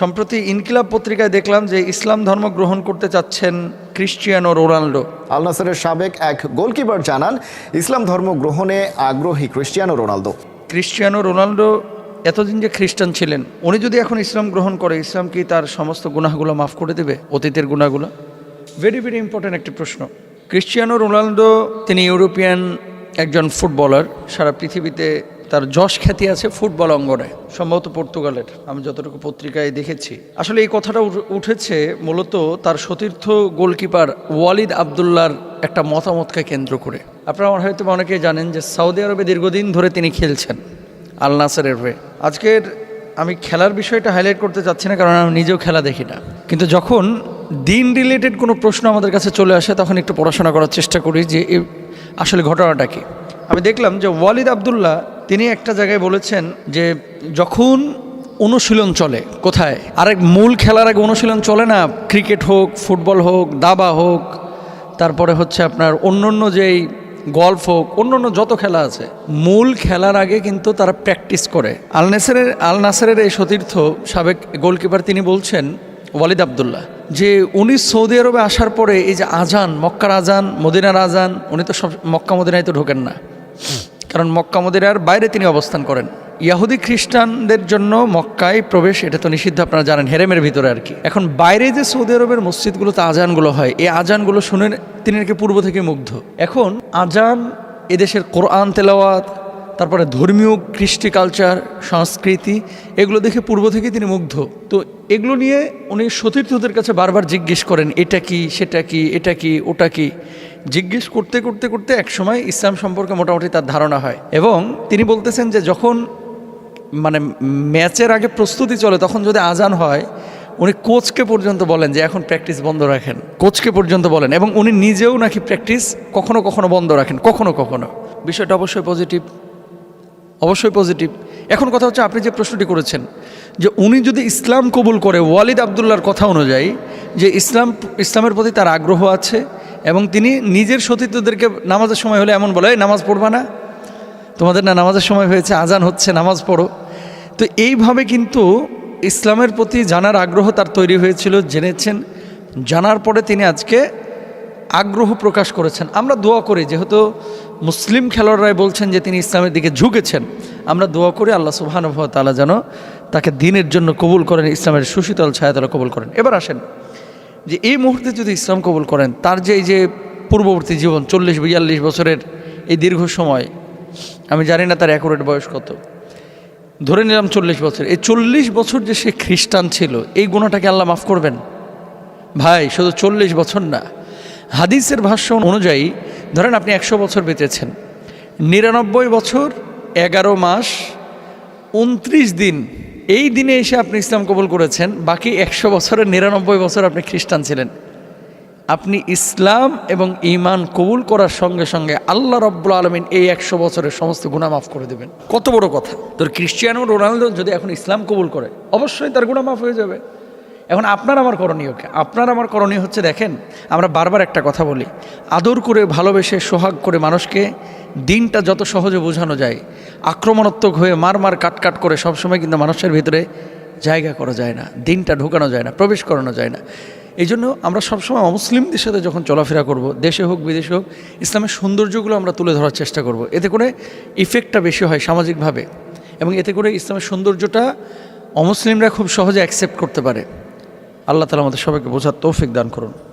সম্প্রতি ইনকিলাব পত্রিকায় দেখলাম যে ইসলাম ধর্ম গ্রহণ করতে চাচ্ছেন ক্রিশ্চিয়ানো রোনাল্ডো। আল নাসেরের সাবেক এক গোলকিপার জানান ইসলাম ধর্ম গ্রহণে আগ্রহী ক্রিস্টিয়ানো রোনালদো ক্রিশ্চিয়ানো রোনাল্ডো এতদিন যে খ্রিস্টান ছিলেন উনি যদি এখন ইসলাম গ্রহণ করে ইসলাম কি তার সমস্ত গুনাহগুলো মাফ করে দেবে অতীতের গুনাহগুলো? ভেরি ভেরি ইম্পর্ট্যান্ট একটি প্রশ্ন। ক্রিশ্চিয়ানো রোনাল্ডো তিনি ইউরোপিয়ান একজন ফুটবলার সারা পৃথিবীতে তার যশ খ্যাতি আছে ফুটবল অঙ্গনে, সম্ভবত পর্তুগালের। আমি যতটুকু পত্রিকায় দেখেছি। আসলে এই কথাটা উঠ- উঠেছে মূলত তার সতীর্থ গোলকিপার ওয়ালিদ আবদুল্লার একটা মতামতকে কেন্দ্র করে। আপনারা আমার হয়তো অনেকে জানেন যে সৌদি আরবে দীর্ঘদিন ধরে তিনি খেলছেন আল নাসারের হয়ে। আজকের আমি খেলার বিষয়টা হাইলাইট করতে চাচ্ছি না, কারণ আমি নিজেও খেলা দেখি না। কিন্তু যখন দিন রিলেটেড কোনো প্রশ্ন আমাদের কাছে চলে আসে, তখন একটু পড়াশোনা করার চেষ্টা করি যে আসলে ঘটনাটা কি। আমি দেখলাম যে ওয়ালিদ আবদুল্লাহ তিনি একটা জায়গায় বলেছেন যে যখন অনুশীলন চলে, কোথায়? আরেক মূল খেলার আগে অনুশীলন চলে না, ক্রিকেট হোক, ফুটবল হোক, দাবা হোক, তারপরে হচ্ছে আপনার অন্য অন্য যেই গল্ফ হোক অন্য অন্য যত খেলা আছে, মূল খেলার আগে কিন্তু তারা প্র্যাকটিস করে। আল আল নাসেরের এই সতীর্থ সাবেক গোলকিপার তিনি বলছেন, ওয়ালিদ আবদুল্লাহ, যে উনি সৌদি আরবে আসার পরে এই যে আজান, মক্কার আজান, মদিনার আজান, উনি তো সব, মক্কা মদিনায় তো ঢোকেন না। কারণ মক্কা মদিনার বাইরে তিনি অবস্থান করেন। ইয়াহুদি খ্রিস্টানদের জন্য মক্কায় প্রবেশ, এটা তো নিষিদ্ধ, আপনারা জানেন, হেরেমের ভিতরে আর কি। এখন বাইরে যে সৌদি আরবের মসজিদগুলোতে আজানগুলো হয়, এই আজানগুলো শুনে তিনি নাকি পূর্ব থেকে মুগ্ধ। এখন আজান, এদেশের কোরআন তেলাওয়াত, তারপরে ধর্মীয় কৃষ্টি কালচার, সংস্কৃতি, এগুলো দেখে পূর্ব থেকে তিনি মুগ্ধ। তো এগুলো নিয়ে উনি সতীর্থদের কাছে বারবার জিজ্ঞেস করেন, এটা কি, সেটা কি, এটা কি, ওটা কি? জিজ্ঞেস করতে করতে করতে একসময় ইসলাম সম্পর্কে মোটামুটি তার ধারণা হয়। এবং তিনি বলতেছেন যে যখন মানে ম্যাচের আগে প্রস্তুতি চলে, তখন যদি আজান হয়, উনি কোচকে পর্যন্ত বলেন যে এখন প্র্যাকটিস বন্ধ রাখেন। কোচকে পর্যন্ত বলেন এবং উনি নিজেও নাকি প্র্যাকটিস কখনো কখনো বন্ধ রাখেন, কখনো কখনো। বিষয়টা অবশ্যই পজিটিভ অবশ্যই পজিটিভ এখন কথা হচ্ছে আপনি যে প্রশ্নটি করেছেন, যে উনি যদি ইসলাম কবুল করে, ওয়ালিদ আবদুল্লার কথা অনুযায়ী, যে ইসলাম, ইসলামের প্রতি তার আগ্রহ আছে এবং তিনি নিজের সতীর্থদেরকে নামাজের সময় হলে এমন বলে "এই, নামাজ পড়বা না? তোমাদের না নামাজের সময় হয়েছে আজান হচ্ছে নামাজ পড়ো। তো এইভাবে কিন্তু ইসলামের প্রতি জানার আগ্রহ তার তৈরি হয়েছিল জেনেছেন। জানার পরে তিনি আজকে আগ্রহ প্রকাশ করেছেন। আমরা দোয়া করি যেহেতু মুসলিম খেলোয়াড়রাই বলছেন যে তিনি ইসলামের দিকে ঝুঁকেছেন আমরা দোয়া করি আল্লাহ সুবহানুভ তালা যেন তাকে দিনের জন্য কবুল করেন ইসলামের সুশীতল ছায়াতলা কবুল করেন। এবার আসেন যে এই মুহূর্তে যদি ইসলাম কবুল করেন, তার যে এই যে পূর্ববর্তী জীবন, চল্লিশ, বিয়াল্লিশ বছরের এই দীর্ঘ সময়, আমি জানি না তার অ্যাকুরেট বয়স কত। ধরে নিলাম চল্লিশ বছর। এই চল্লিশ বছর যে সে খ্রিস্টান ছিল, এই গুণাটাকে আল্লাহ মাফ করবেন? ভাই, শুধু চল্লিশ বছর না। হাদিসের ভাষ্য অনুযায়ী, ধরেন আপনি একশো বছর বেঁচেছেন। নিরানব্বই বছর, এগারো মাস, উনত্রিশ দিন এই দিনে এসে আপনি ইসলাম কবুল করেছেন, বাকি একশো বছরের, নিরানব্বই বছর আপনি খ্রিস্টান ছিলেন। আপনি ইসলাম এবং ইমান কবুল করার সঙ্গে সঙ্গে আল্লাহ রব্বুল আলমিন এই একশো বছরের সমস্ত গুণা মাফ করে দেবেন। কত বড় কথা। তোর ক্রিশ্চিয়ানো রোনালদো যদি এখন ইসলাম কবুল করে, অবশ্যই তার গুণা মাফ হয়ে যাবে। এখন আপনার আমার করণীয় কি? আপনার আমার করণীয় হচ্ছে, দেখেন, আমরা বারবার একটা কথা বলি, আদর করে ভালোবেসে সোহাগ করে মানুষকে দিনটা যত সহজে বোঝানো যায় আক্রমণাত্মক হয়ে মার মার কাট কাট করে সবসময় কিন্তু মানুষের ভিতরে জায়গা করা যায় না, দিনটা ঢোকানো যায় না, প্রবেশ করানো যায় না। এই জন্য আমরা সবসময় অমুসলিমদের সাথে যখন চলাফেরা করব, দেশে হোক, বিদেশে হোক, ইসলামের সৌন্দর্যগুলো আমরা তুলে ধরার চেষ্টা করব। এতে করে ইফেক্টটা বেশি হয় সামাজিকভাবে এবং এতে করে ইসলামের সৌন্দর্যটা অমুসলিমরা খুব সহজে অ্যাকসেপ্ট করতে পারে। আল্লাহ তালা আমাদের সবাইকে বোঝার তৌফিক দান করুন।